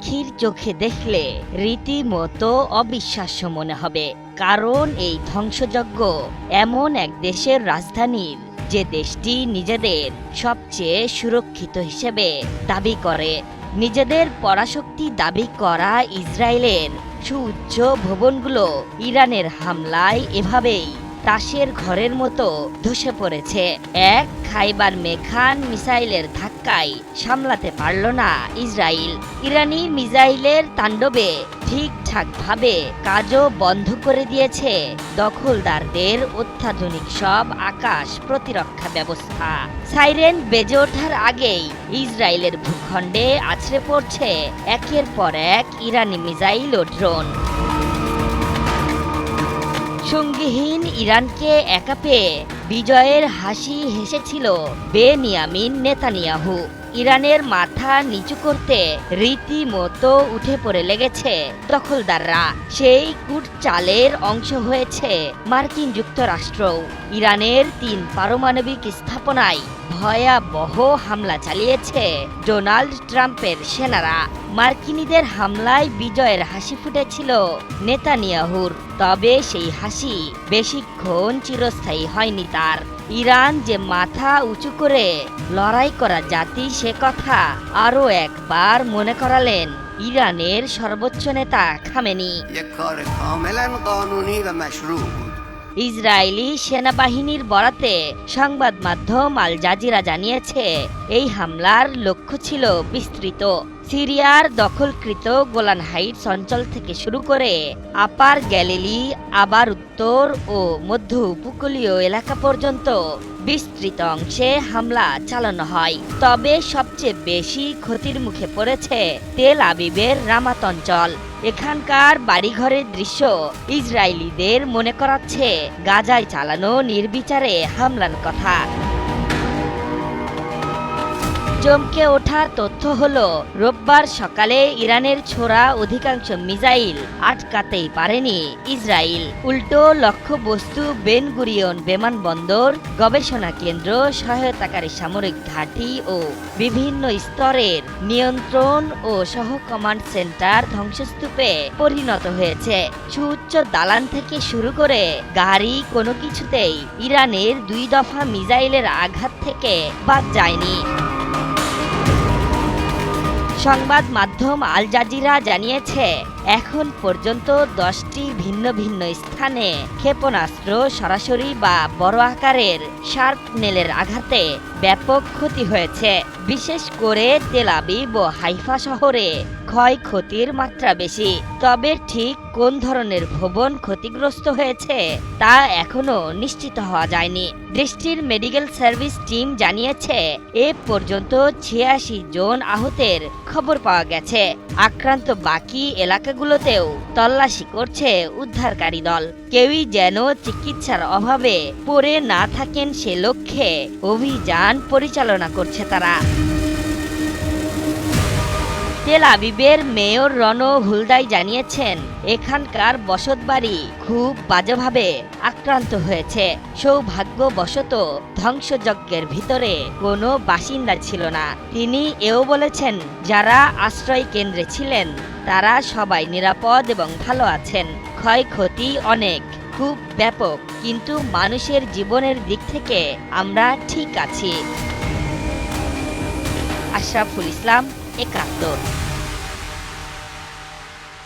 আখির চোখে দেখলে রীতিমতো অবিশ্বাস্য মনে হবে। কারণ এই ধ্বংসযজ্ঞ এমন এক দেশের রাজধানীর যে দেশটি নিজেদের সবচেয়ে সুরক্ষিত হিসেবে দাবি করে। নিজেদের পরাশক্তি দাবি করা ইসরায়েলের সুউচ্চ ভবনগুলো ইরানের হামলায় এভাবেই তাসের ঘরের মতো ধসে পড়েছে। এক খাইবার মেখান মিসাইলের ধাক্কায় সামলাতে পারল না ইসরায়েল ইরানি মিসাইলের তাণ্ডবে ঠিকঠাকভাবে কাজও বন্ধ করে দিয়েছে দখলদারদের অত্যাধুনিক সব আকাশ প্রতিরক্ষা ব্যবস্থা। সাইরেন বেজে ওঠার আগেই ইসরায়েলের ভূখণ্ডে আছড়ে পড়ছে একের পর এক ইরানি মিসাইল ও ড্রোন। সঙ্গীহীন ইরানকে একা পেয়ে বিজয়ের হাসি হেসেছিল বেনিয়ামিন নেতানিয়াহু। ইরানের মাথা নিচু করতে রীতিমতো উঠে পড়ে লেগেছে দখলদাররা। সেই কুট চালের অংশ হয়েছে মার্কিন যুক্তরাষ্ট্র। ইরানের তিন পারমাণবিক স্থাপনায় ভয়াবহ হামলা চালিয়েছে ডোনাল্ড ট্রাম্পের সেনারা। মার্কিনীদের হামলায় বিজয়ের হাসি ফুটেছিল নেতানিয়াহুর, তবে সেই হাসি বেশিক্ষণ চিরস্থায়ী হয়নি তার। ইরান যে মাথা উঁচু করে লড়াই করা জাতি সে কথা আরও একবার মনে করালেন ইরানের সর্বোচ্চ নেতা খামেনি। ইসরায়েলি সেনাবাহিনীর বরাতে সংবাদ মাধ্যম আল জাজিরা জানিয়েছে এই হামলার লক্ষ্য ছিল বিস্তৃত। সিরিয়ার দখলকৃত গোলান হাইটস অঞ্চল থেকে শুরু করে আপার গ্যালিলি, আবার উত্তর ও মধ্য উপকূলীয় এলাকা পর্যন্ত বিস্তৃত অংশে হামলা চালানো হয়। তবে সবচেয়ে বেশি ক্ষতির মুখে পড়েছে তেল আবিবের রামাত অঞ্চল। এখানকার বাড়িঘরের দৃশ্য ইসরায়েলিদের মনে করাচ্ছে, গাজায় চালানো নির্বিচারে হামলার কথা। চমকে ওঠা তথ্য হলো, রোববার সকালে ইরানের ছোড়া অধিকাংশ মিসাইল আটকাতেই পারেনি ইসরায়েল। উল্টো লক্ষ্যবস্তু বেন গুরিয়ন বিমানবন্দর, গবেষণা কেন্দ্র, সহায়তাকারী সামরিক ঘাঁটি ও বিভিন্ন স্তরের নিয়ন্ত্রণ ও সহ কমান্ড সেন্টার ধ্বংসস্তূপে পরিণত হয়েছে। সুউচ্চ দালান থেকে শুরু করে গাড়ি, কোনো কিছুতেই ইরানের দুই দফা মিসাইলের আঘাত থেকে বাদ যায়নি। সংবাদ মাধ্যম আল জাজিরা জানিয়েছে, এখন পর্যন্ত দশটি ভিন্ন ভিন্ন স্থানে ক্ষেপণাস্ত্র সরাসরি বা বড় আকারের শার্প নেলের আঘাতে ব্যাপক ক্ষতি হয়েছে, বিশেষ করে তেলাবিব ও হাইফা শহরে। ক্ষয়ক্ষতির মাত্রা বেশি, তবে ঠিক কোন ধরনের ভবন ক্ষতিগ্রস্ত হয়েছে তা এখনও নিশ্চিত হওয়া যায়নি। দেশটির মেডিকেল সার্ভিস টিম জানিয়েছে, এ পর্যন্ত ছিয়াশি জন আহতের খবর পাওয়া গেছে। আক্রান্ত বাকি এলাকাগুলোতেও তল্লাশি করছে উদ্ধারকারী দল। কেউই যেন চিকিৎসার অভাবে পড়ে না থাকেন সে লক্ষ্যে অভিযান পরিচালনা করছে তারা। তেল আবিবের মেয়র রন হুলদাই জানিয়েছেন, এখানকার বসতবাড়ি খুব বাজেভাবে আক্রান্ত হয়েছে। সৌভাগ্যবশত ধ্বংসযজ্ঞের ভিতরে কোনো বাসিন্দা ছিল না। তিনি এও বলেছেন, যারা আশ্রয় কেন্দ্রে ছিলেন, তারা সবাই নিরাপদ এবং ভালো আছেন। ক্ষয়ক্ষতি অনেক, খুব ব্যাপক, কিন্তু মানুষের জীবনের দিক থেকে আমরা ঠিক আছি। আশরাফুল ইসলাম, একাত্তর।